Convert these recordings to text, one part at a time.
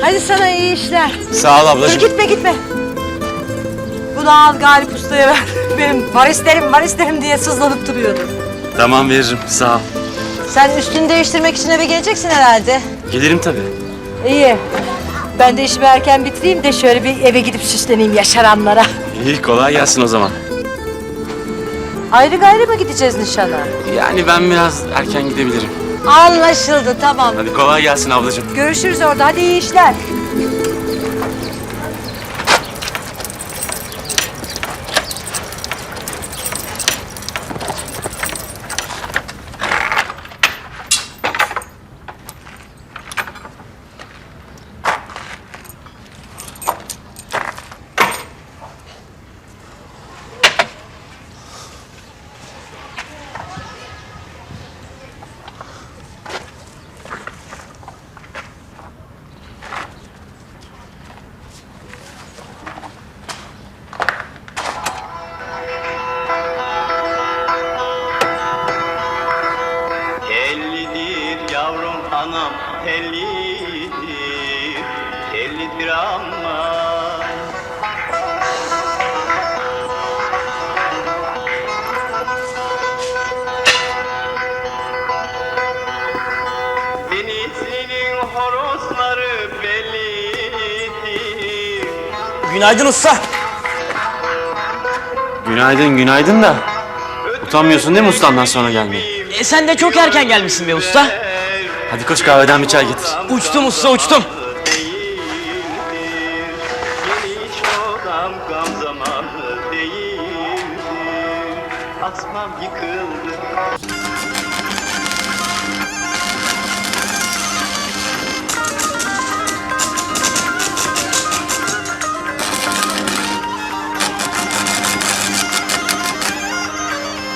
Hadi sana iyi işler. Sağ ol Dur ablacığım. gitme gitme. Bunu al Galip Usta'ya ver. Benim var isterim var isterim diye sızlanıp duruyordu. Tamam veririm sağ ol. Sen üstünü değiştirmek için eve geleceksin herhalde. Gelirim tabii. İyi. Ben de işimi erken bitireyim de şöyle bir eve gidip süsleneyim yaşaranlara. İyi kolay gelsin o zaman. Ayrı gayrı mı gideceğiz nişana? Yani ben biraz erken gidebilirim. Anlaşıldı tamam. Hadi kolay gelsin ablacığım. Görüşürüz orada hadi iyi işler. Tellidir Tellidir ama Denizlinin horozları bellidir Günaydın usta. Günaydın günaydın da. Utanmıyorsun değil mi ustandan sonra gelmeye? E, sen de çok erken gelmişsin be usta. Hadi koş kahveden bir çay getir. Uçtum usta uçtum. Asmam yıkıldı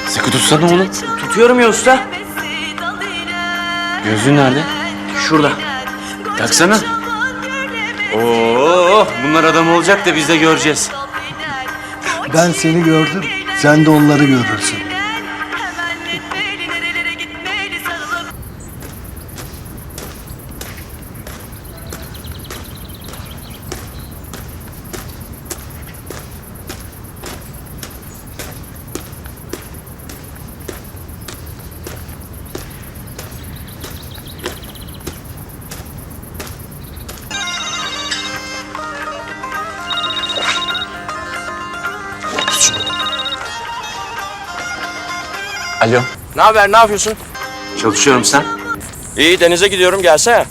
Sıkı tutsana oğlum. Tutuyorum ya usta. Gözlüğün nerede? Şurada. Taksana. Oo, bunlar adam olacak da biz de göreceğiz. Ben seni gördüm. Sen de onları görürsün. Alo. Ne haber, ne yapıyorsun? Çalışıyorum sen. İyi, denize gidiyorum, gelsene.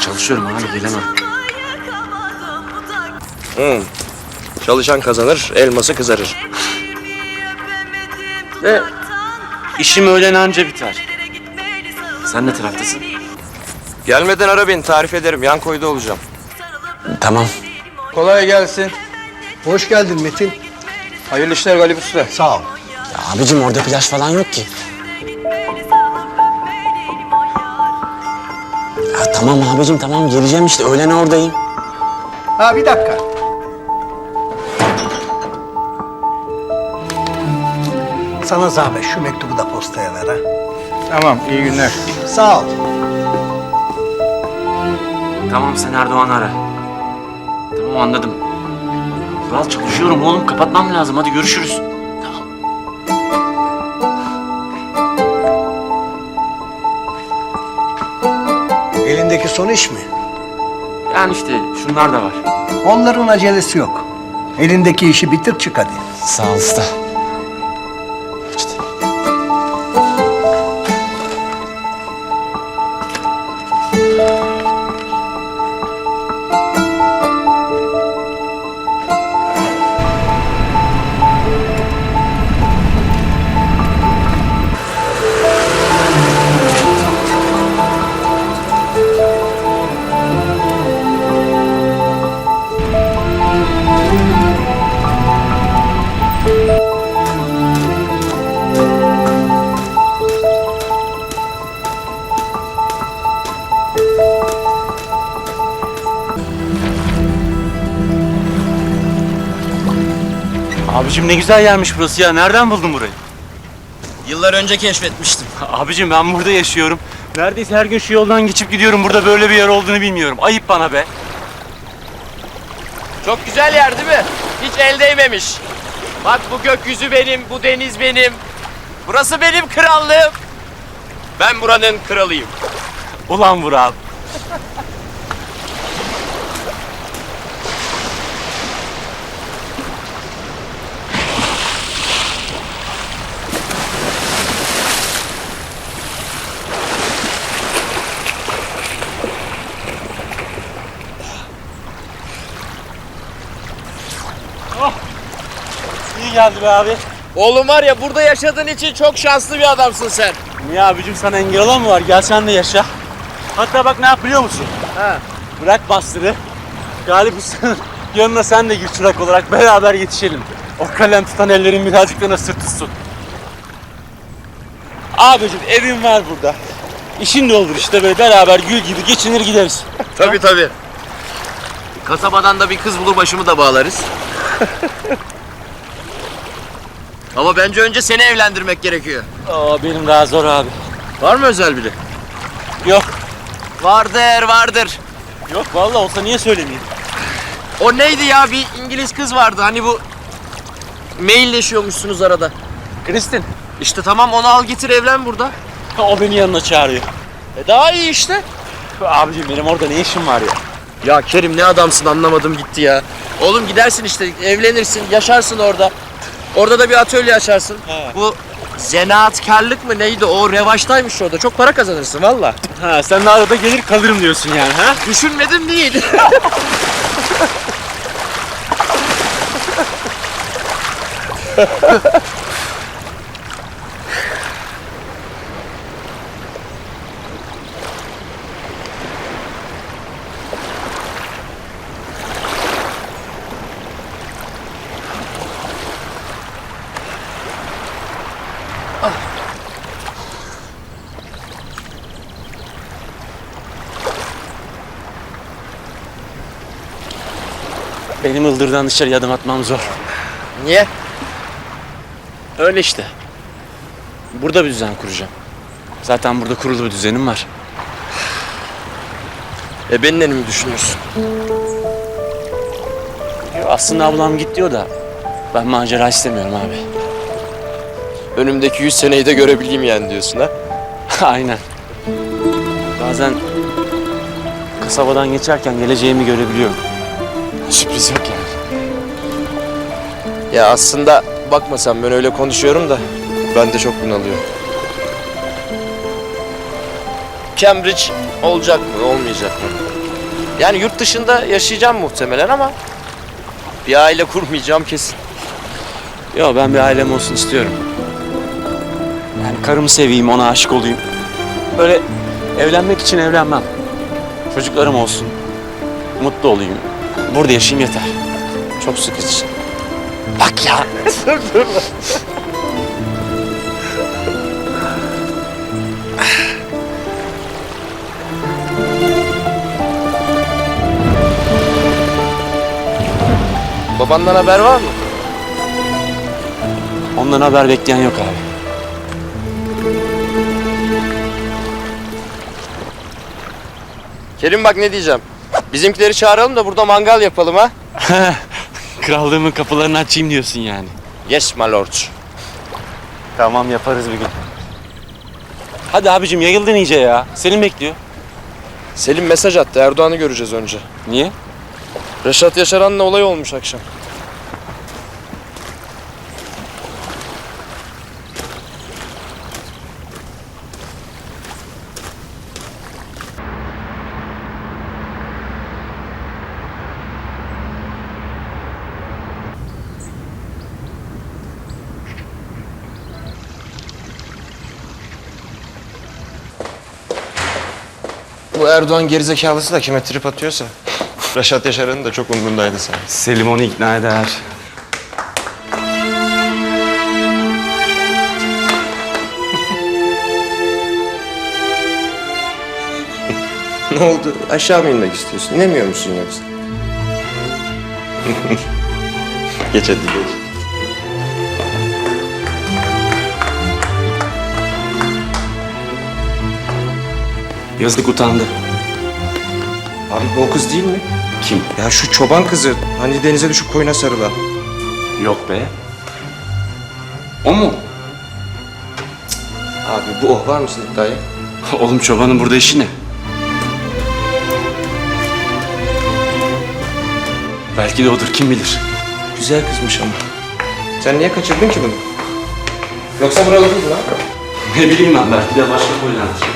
Çalışıyorum abi gelemem. Hı. Çalışan kazanır, elması kızarır. De işim öğlen anca biter. Sen ne taraftasın? Gelmeden ara beni, tarif ederim. Yan koyda olacağım. Tamam. Kolay gelsin. Hoş geldin Metin. Hayırlı işler Galip Usta. Sağ ol. abicim orada plaj falan yok ki. Ya tamam abicim tamam geleceğim işte öğlen oradayım. Ha bir dakika. Sana zahmet şu mektubu da postaya ver ha. Tamam, iyi günler. Sağ ol. Tamam sen Erdoğan ara. Tamam anladım. Kural çalışıyorum oğlum kapatmam lazım hadi görüşürüz. Tamam. Elindeki son iş mi? Yani işte şunlar da var. Onların acelesi yok. Elindeki işi bitir çık hadi. Sağ ol usta. Abicim ne güzel yermiş burası ya. Nereden buldun burayı? Yıllar önce keşfetmiştim. Abicim ben burada yaşıyorum. Neredeyse her gün şu yoldan geçip gidiyorum. Burada böyle bir yer olduğunu bilmiyorum. Ayıp bana be. Çok güzel yer değil mi? Hiç el değmemiş. Bak bu gökyüzü benim, bu deniz benim. Burası benim krallığım. Ben buranın kralıyım. Ulan Vural. Geldi be abi. Oğlum var ya burada yaşadığın için çok şanslı bir adamsın sen. Niye abicim sana engel olan mı var? Gel sen de yaşa. Hatta bak ne yap biliyor musun? Ha. Bırak bastırı. Galip Usta'nın yanına sen de gir çırak olarak beraber yetişelim. O kalem tutan ellerin birazcık da nasır tutsun. Abicim evin var burada. İşin de olur işte böyle beraber gül gibi geçinir gideriz. Tabii tabii. Kasabadan da bir kız bulur başımı da bağlarız. Ama bence önce seni evlendirmek gerekiyor. Aa benim daha zor abi. Var mı özel biri? Yok. Vardır, vardır. Yok vallahi olsa niye söylemeyeyim? O neydi ya? Bir İngiliz kız vardı. Hani bu mailleşiyormuşsunuz arada. Kristin. İşte tamam onu al getir evlen burada. O beni yanına çağırıyor. E daha iyi işte. Abicim benim orada ne işim var ya? Ya Kerim ne adamsın anlamadım gitti ya. Oğlum gidersin işte evlenirsin yaşarsın orada. Orada da bir atölye açarsın. He. Bu zanaatkarlık mı neydi o revaçtaymış orada. Çok para kazanırsın valla. Ha sen de arada gelir kalırım diyorsun yani ha? Düşünmedim değil. Benim ıldırdan dışarı adım atmam zor. Niye? Öyle işte. Burada bir düzen kuracağım. Zaten burada kurulu bir düzenim var. E benimle mi düşünüyorsun? Yo, Aslında ablam git diyor da ben macera istemiyorum abi. Önümdeki 100 seneyi de görebileyim yani diyorsun ha? Aynen. Bazen kasabadan geçerken geleceğimi görebiliyorum. Sürpriz yok yani. Ya aslında bakma ben öyle konuşuyorum da ben de çok bunalıyorum. Cambridge olacak mı olmayacak mı? Yani yurt dışında yaşayacağım muhtemelen ama bir aile kurmayacağım kesin. Yo ben bir ailem olsun istiyorum. Yani karımı seveyim, ona aşık olayım. Böyle evlenmek için evlenmem. Çocuklarım olsun. Mutlu olayım. Burada yaşayayım yeter. Çok sıkıcı. Bak ya. Babandan haber var mı? Ondan haber bekleyen yok abi. Kerim bak ne diyeceğim. Bizimkileri çağıralım da burada mangal yapalım ha. Krallığımın kapılarını açayım diyorsun yani. Yes my lord. Tamam yaparız bir gün. Hadi abicim yayıldın iyice ya. Selim bekliyor. Selim mesaj attı. Erdoğan'ı göreceğiz önce. Niye? Reşat Yaşaran'la olay olmuş akşam. Bu Erdoğan gerizekalısı da kime trip atıyorsa. Reşat Yaşar'ın da çok umrundaydı sen. Selim onu ikna eder. Ne oldu? Aşağı mı inmek istiyorsun? İnemiyor musun yoksa? geç hadi geç. Yazık utandı. Abi bu o kız değil mi? Kim? Ya şu çoban kızı. Hani denize düşüp koyuna sarılan. Yok be. O mu? Abi bu o. Var mısın iddiaya? Oğlum çobanın burada işi ne? Belki de odur kim bilir. Güzel kızmış ama. Sen niye kaçırdın ki bunu? Yoksa buralı değil lan. Ne bileyim ben belki de başka polyandır.